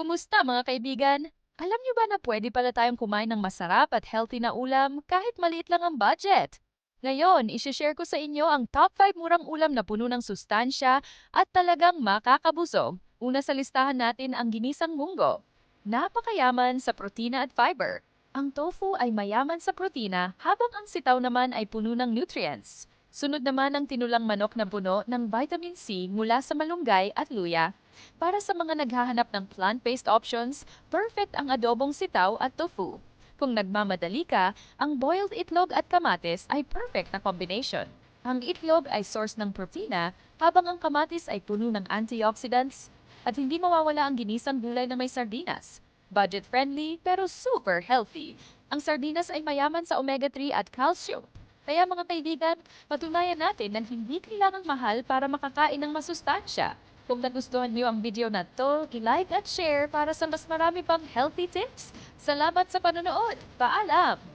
Kumusta mga kaibigan? Alam niyo ba na pwede pala tayong kumain ng masarap at healthy na ulam kahit maliit lang ang budget? Ngayon, isishare ko sa inyo ang top 5 murang ulam na puno ng sustansya at talagang makakabusog. Una sa listahan natin ang ginisang munggo. Napakayaman sa protina at fiber. Ang tofu ay mayaman sa protina habang ang sitaw naman ay puno ng nutrients. Sunod naman ang tinulang manok na puno ng vitamin C mula sa malunggay at luya. Para sa mga naghahanap ng plant-based options, perfect ang adobong sitaw at tofu. Kung nagmamadali ka, ang boiled itlog at kamatis ay perfect na combination. Ang itlog ay source ng protina, habang ang kamatis ay puno ng antioxidants. At hindi mawawala ang ginisang gulay na may sardinas. Budget-friendly pero super healthy. Ang sardinas ay mayaman sa omega-3 at calcium. Kaya mga kaibigan, patunayan natin na hindi kailangang mahal para makakain ng masustansya. Kung nagustuhan niyo ang video na to, i-like at share para sa mas marami pang healthy tips. Salamat sa panonood. Paalam!